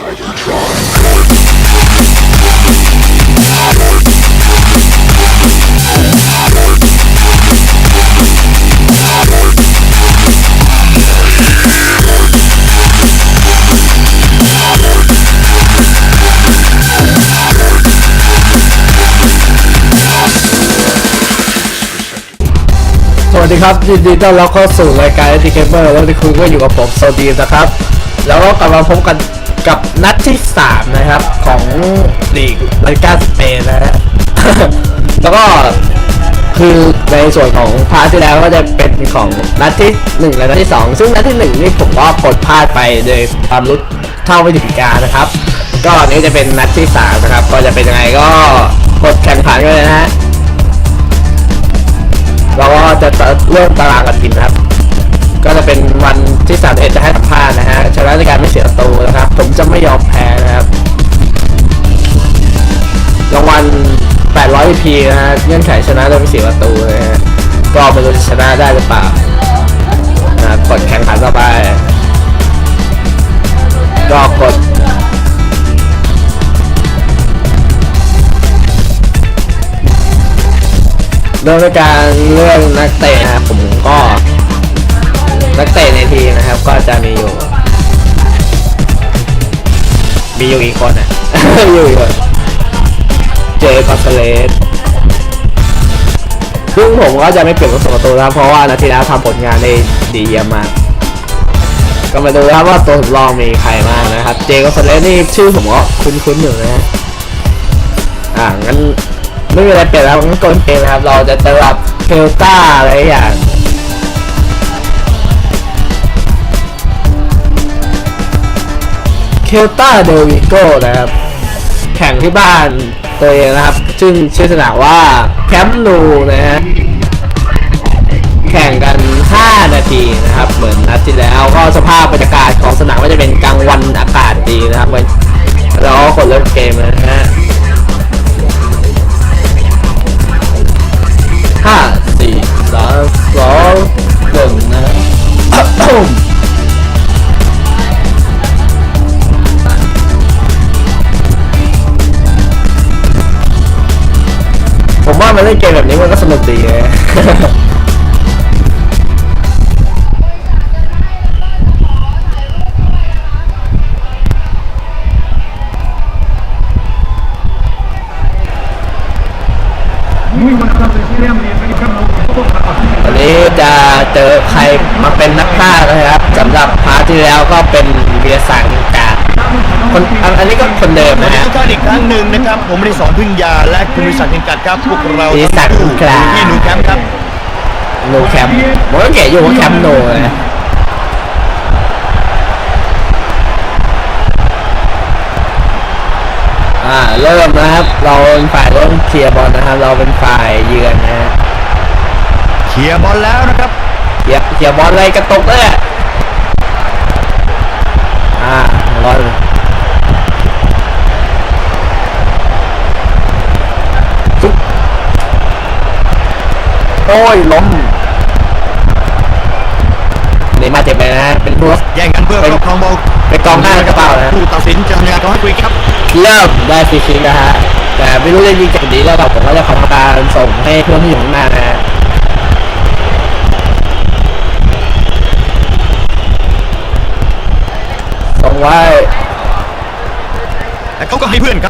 สวัสดีครับยินดีต้อนรับเข้าสู่รายการ e t i Gamer แล้วที่คุณก็อยู่กับผมโซดีมนะครับ แล้วก็กลับมาพบกัน กับนัดที่ 3 นะครับของลีกลาลิกาสเปนนะฮะ แล้วก็คือในส่วนของพาร์ทที่แล้วก็จะเป็นของนัดที่1และนัดที่ 2 ซึ่งนัดที่1นี่ผมก็กดพลาดไปโดยความรู้เท่าไม่ถึงการนะครับ ก็อันนี้จะเป็นนัดที่ 3 นะครับ ก็จะเป็นยังไงก็กดแข่งขันกันเลยนะฮะเราก็จะเริ่มตาราง เงื่อนไขชนะโดยไม่เสียประตูนะฮะก็ไม่รู้จะชนะได้หรือเปล่านะกดแข่งขันต่อไปก็กดเริ่มด้วยการเลือกนักเตะนะครับผมก็นักเตะในทีนะครับ ก็จะมีอยู่ มีอยู่อีกคนอะมีอยู่อีกคนเจคอนเซเลส ซึ่งผมก็จะไม่เปลี่ยนตัวประตูนะเพราะว่านาทีแล้วทำผลงานได้ดีเยี่ยมมาก ก็มาดูนะครับว่าตัวสำรองมีใครบ้างนะครับ เจคอนเลนี่ชื่อผมก็คุ้นๆอยู่นะฮะอ่างั้นไม่มีอะไรเปลี่ยนแล้วงั้นกดเกมนะครับ เราจะเติมแบบเคลต้าอะไรอย่างเคลต้าเดวิโก้นะครับ แข่งที่บ้านตัวเองนะครับ ซึ่งชื่อสนามว่าแคมป์นูนะฮะแข่งกัน 5 นาทีนะครับ เหมือนนัดที่แล้วก็สภาพบรรยากาศของสนามก็จะเป็นกลางวันอากาศดีนะครับแล้วก็กดเริ่มเกมนะฮะห้าสี่สามสองหนึ่งนะ ว่ามันเล่นเกมแบบนี้มันก็สนุกดีไงวันนี้จะเจอใครมาเป็นนักพากย์นะครับสำหรับพาร์ทที่แล้วก็เป็นเบียร์สัง คนอันอันนี้ก็คนเดิมสวันะสดีฮะ ทุกท่านอีกครั้งหนึ่งนะครับ ผมอดิศรพึ่งยาและคุณวิสันเพ็งกัดครับพวกเราวิสันทั้งคู่ครับ ที่หนูแคมป์ครับ โนแคมป์ผมก็เก๋อยู่ว่าแคมป์โนนะอ่าเริ่มนะครับ เราเป็นฝ่ายเริ่มเคลียร์บอลนะครับ เราเป็นฝ่ายเยือนนะฮะเคลียร์บอลแล้วนะครับ เคลียร์เคลียร์บอลอะไรกระตกเลยอะอ่าบอล โอ้ยล้มนี่มาเจ็บไปนะฮะเป็นพวกแย่งกันเพื่อครอบครองบอลไปกองหน้ากระเป๋านะผู้ตัดสินจะทำงานเขาให้คุยครับ เริ่มได้ฟรีคิกนะฮะแต่ไม่รู้จะยิงจากไหนแล้วครับผมก็จะทำการส่งให้เพื่อนที่อยู่ข้างหน้านะฮะส่งไว้แต่เขาก็ให้เพื่อนครับ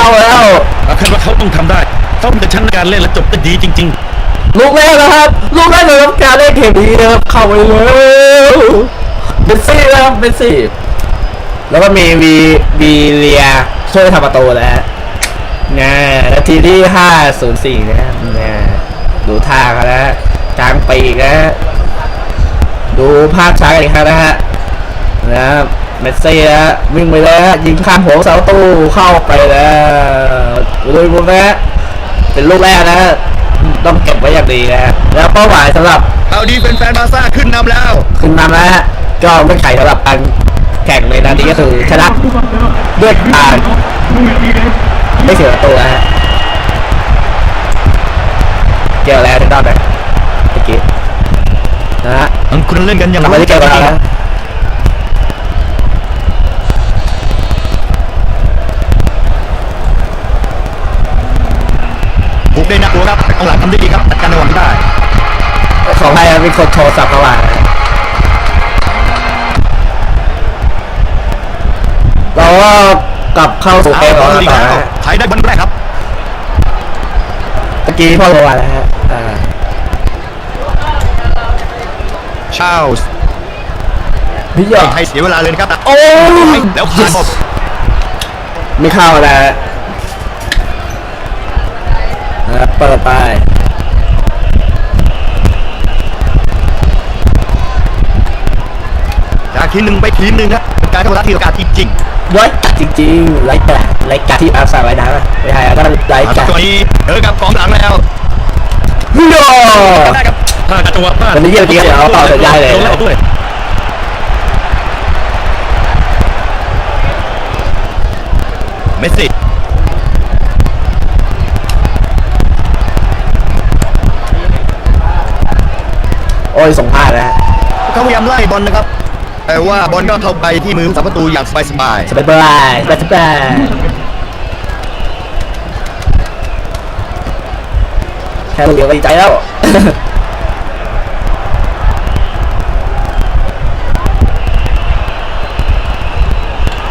เข้าแล้วเราคิดว่าเขาต้องทำได้เขาเป็นชั้นในการเล่นและจบได้ดีจริงลูกแรกนะครับ ลูกแรกเลยครับการเล่นเกมนี้นะครับ เข้าไปแล้วเป็นซี่นะครับเป็นซี่ แล้วก็มีวีวีเรียช่วยทำประตูแล้วฮะนะนาทีที่ห้าศูนย์สี่นะครับนะดูท่าเขาแล้วฮะกลางปีกนะฮะดูภาพช้ากันอีกครั้งนะฮะนะครับ เมสซี่นะฮะวิ่งไปแล้วฮะยิงข้ามหัวเสาตู้เข้าไปแล้วลุยบุญนะฮะเป็นลูกแรกนะฮะต้องเก็บไว้อย่างดีนะฮะแล้วเป้าหมายสำหรับๆเอาดีเป็นแฟนบาร์ซ่าขึ้นนำแล้ว ขึ้นมาแล้วฮะก็ไม่ไขสำหรับการแข่งในนัดนี้ก็คือชนะด้วยการไม่เสียประตูนะฮะเกี่ยวแล้วได้ไหมเมื่อกี้นะฮะคุณเล่นกันอย่างทำไมได้เกี่ยวกับเรานะ ได้น่ากลัวครับแต่กองหลังทำได้ดีครับจัดการในวันได้ขอให้ครับมีคนโทรศัพท์เข้ามาเราก็กลับเข้าสู่เกมของเราดีต่คอรับนะฮะไทยได้บอลแรกครับเมื่อกี้พ่อโทรมาแล้วฮะอ่าชาลส์พี่หยอให้เสียเวลาเลยนะครับโอ้แล้วผ่านบอลไม่เข้าแล้วฮะ นะครับ เปิดไปจากทีมหนึ่งไปทีมหนึ่งครับเป็นการเข้ารับที่โอกาสจริงเว้ยจริงๆไร้กาดไร้กาดที่อาสาไว้นะไม่ใช่ก็ไร้ๆกาดตัวนี้เจอกับกองหลังแล้วโย่ได้ครับพลาดกระตัวพลาดวันนี้เยี่ยมจริงๆเดี๋ยวเอาต่อสัญญาเลยลงแล้วด้วยเมสซี่ อ้ยส่งพลาดแล้วฮะเขาพยายามไล่บอลนะครับ แต่ว่าบอลก็เข้าไปที่มือผู้สาประตูอย่างสบายสบายสบายสบายสบายแค่ลูกเดียวก็ดีใจแล้ว ๆ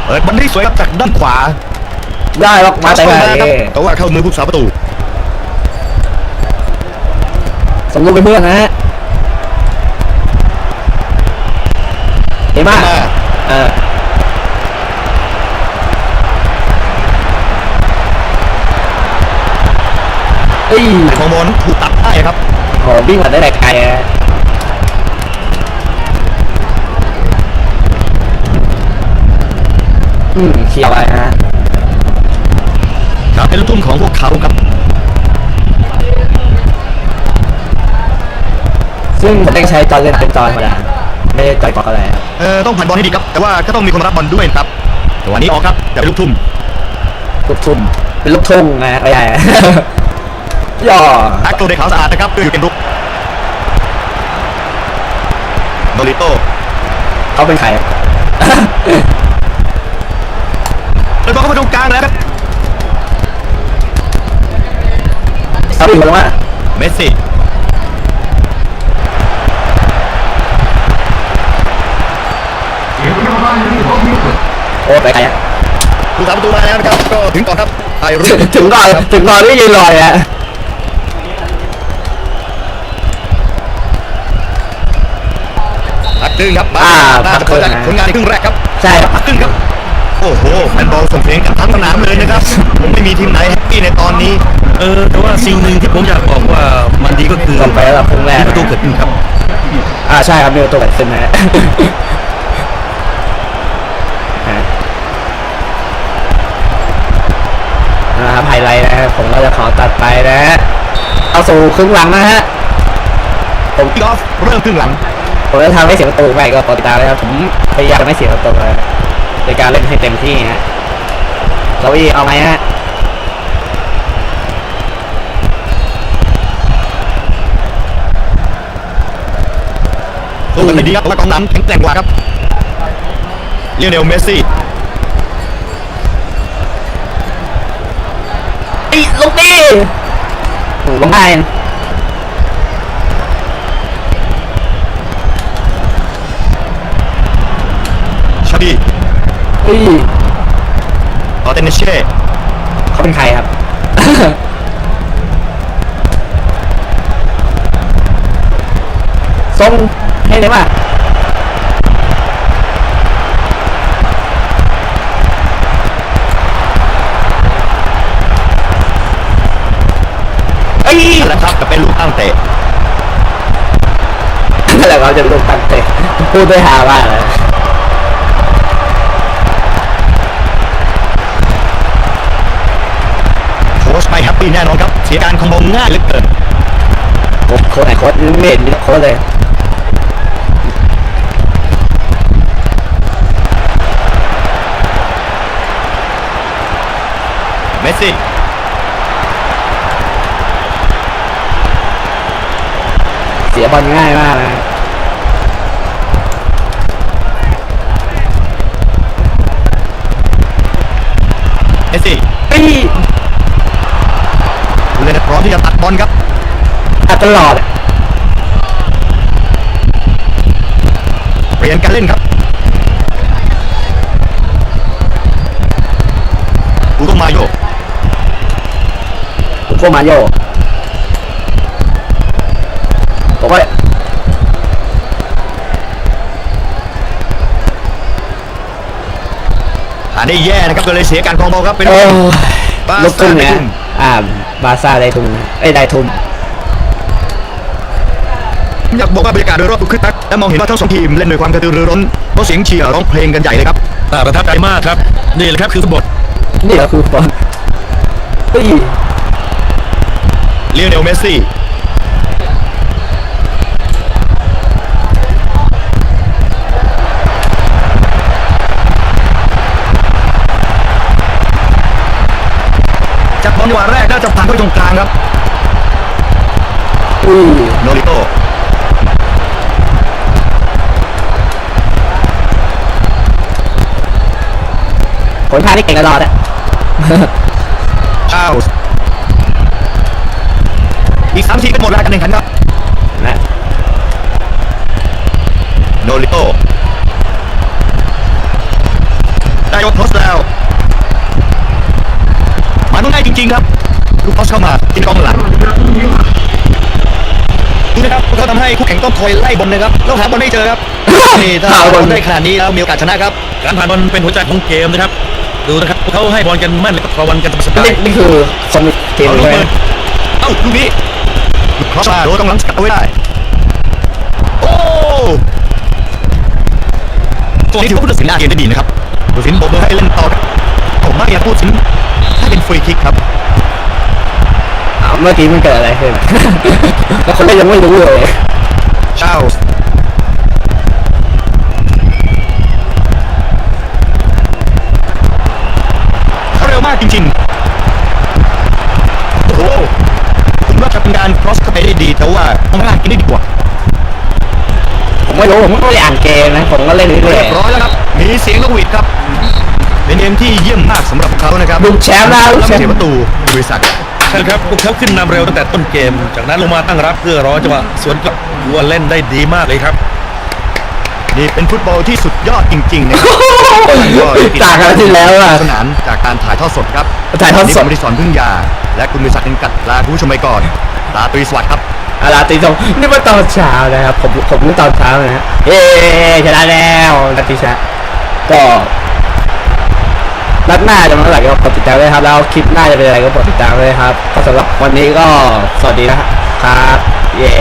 เปิดบอลได้สวยครับจากด้านขวาได้หรอกมาแต่เข้ไหนครับแต่ว่าเข้ามือผู้สาประตู สมลูกเป็นเพื่อนนะฮะ ห็นมากเออเอ้ยของบอลถูกตัดได้ครับโหวิ่งมาได้แต่ไกลอะอืมเคลียร์ไปฮะครับเป็นลูกทุ่งของพวกเขาครับ ซึ่งผมต้องใช้จอเล่นเป็นจอธรรมดา ไม่ได้จอยกอกอะไรครับเออต้องผ่านบอลให้ดีครับ แต่ว่าก็ต้องมีคนรับบอลด้วยนะครับจังหวะนี้ออกครับจะเป็นลูกทุ่มลูกทุ่มเป็นลูกทุ่งนะไม่ใช่ย่อแอคโตเดขาวสะอาดนะครับด้วยอยู่เป็นรุกโดริโต้เขาเป็นใครเลยบอลเข้ามาตรงกลางแล้วครับเขาเป็นคนว่าเมสซี่ โอ้ไปไกลอะผู้สาประตูมาแล้วนะครับก็ถึงก่อนครับไทยรุ่ถึงถึงก่อนถึงก่อนที่ยืนลอยอะพักครึ่งครับอ่าน่าจะเปิดจากผลงานในครึ่งแรกครับใช่ครับพักครึ่งครับโอ้โหแฟนบอลส่งเสียงกันทั้งสนามเลยนะครับ ผมไม่มีทีมไหนแฮปปี้ในตอนนี้ เออ แต่ว่าสิ่งหนึ่งที่ผมอยากบอกว่ามันดีก็คือลงไปแล้วเราครึ่งแรกที่ประตูเกิดขึ้นครับ อ่าใช่ครับมีประตูเกิดขึ้นนะฮะ ฮะ นะครับไฮไลท์นะฮะผมก็จะขอตัดไปนะฮะเอาสู่ครึ่งหลังนะฮะผมกอล์ฟเริ่มครึ่งหลังผมจะทำให้เสียประตูไปก็ปกติตามนะครับผมพยายามไม่เสียประตูเลยในการเล่นให้เต็มที่ฮะเราอีเอาไหมฮะสู้กันไม่ดีครับแต่ว่ากองหลังแข็งแกร่งกว่าครับเลียเนลเมสซี่ ลูกดิโอ้ลงได้ชาบีเฮ้ยออเตเนเช่เขาเป็นใครครับ ทรงให้เลยว่า เอ้ย นั่น แหละครับจะเป็นลูกตั้งเตะนั่นแหละเราจะลงตังเตะพูดด้วยหาว่าเลยโค้ชไม่แฮปปี้แน่นอนครับ เสียการคอมโบง่ายเหลือเกินโค้ชโค้ชไหนโค้ชไม่เห็นมีแต่โค้ชเลยเมสซี่ สียบอลง่ายมากนะเอสซี่ปีผู้เลยนพร้อมที่จะตัดบอลครับตัดตลอดเปลี่ยนการเล่นครับอุโกมาโยอุโกมาโย ผมก็หาได้แย่นะครับก็เลยเสียการครองบอลครับเป็นเออบ้าลูกทุ่งเนี่ยได้ทุ่มอ่าบาซ่าได้ทุ่มเอ้ยได้ทุ่มอยากบอกว่าบรรยากาศโดยรอบคึกคักและมองเห็นว่าทั้งสองทีมเล่นด้วยความกระตือรือร้นเพราะเสียงเชียร์ร้องเพลงกันใหญ่เลยครับ น่าประทับใจมากครับ นี่แหละครับคือฟุตบอลนี่ก็คือบอลเฮ้ย เลียเนลเมสซี่ บอลจังหวะแรกน่าจะผ่านเข้าไปตรงกลางครับอุ้ยโนริโตผลพาที่เก่งตลอดอะอ้าวอีกสามทีก็หมดเวลาการแข่งขันครับนะโนริโตได้ยกโทสแล้วมาต้องได้จริงๆครับลูกคอสเข้ามากินกองหลังนี่นะครับเขาทำให้คู่แข่งต้องคอยไล่บอลนะครับแล้วหาบอลไม่เจอครับนี่ถ้าหาหาบบออลลได้ขนาดนี้แล้วมีโอกาสชนะครับ การผ่านบอลเป็นหัวใจของเกมนะครับ ดูนะครับพวกเขาให้บอลกันแม่นและก็ต่อบอลกันสบานี่ยนี่คือคนทีมเอาลูกใช่ไหมเปิดเอ้าลูกนี้ลูกครอสมาโดนกำลังสกัดเอาไว้ได้โอ้ตัวนี้ถือว่าผู้ตัดสินอาเกมได้ดีนะครับผู้ตัดสินบอกเบอร์ให้เล่นต่อครับผมไม่อยากพูดถึงให้เป็น ฟรีคิกครับอ้าวเมื่อกี้มันเกิดอะไรขึ้น แล้วคนเล่นยังไม่รู้เลยชาลส์เขาเร็วมากจริงๆ โอ้โหผมว่าจะเป็นการ cross เข้าไปได้ดี แต่ว่าต้องล่างกินได้ดีกว่า ผมไม่รู้ ผมไม่ได้อ่านเกมนะ ผมก็เล่นเรื่เรีอยยบร้อยแล้วครับ มีเสียงนกหวีดครับ เป็นเกมที่เยี่ยมมากสำหรับเขานะครับๆดูแชมป์นะดูแล้วแชไม่มเสียป์ประตูบริษัทใช่ครับพวกเขาขึ้นนำเร็วตั้งแต่ต้นเกม จากนั้นลงมาตั้งรับเพื่อรอจังหวะสวนกลับดูว่าเล่นได้ดีมากเลยครับนี่เป็นฟุตบอลที่สุดยอดจริงๆนะครับต่างกันที่แล้วอะสนานจากการถ่ายทอดสดครับถ่ายทอดสดนี่ผมบริสอนพึ่งยา และคุณบริษัทเป็นกัดลาคุณผู้ชมไปก่อนลาตรีสวัสดิ์ครับอาราตีสองนี่มาตอนเช้านะครับผมผมนี่ตอนเช้านะฮะเย้ชนะแล้วนาทีชนะก็ นัดหน้าจะมาเมื่อไหร่ก็กดติดตามด้วยครับ แล้วคลิปหน้าจะเป็นอะไรก็กดติดตามด้วยครับก็สำหรับวันนี้ก็สวัสดีนะครับ เย้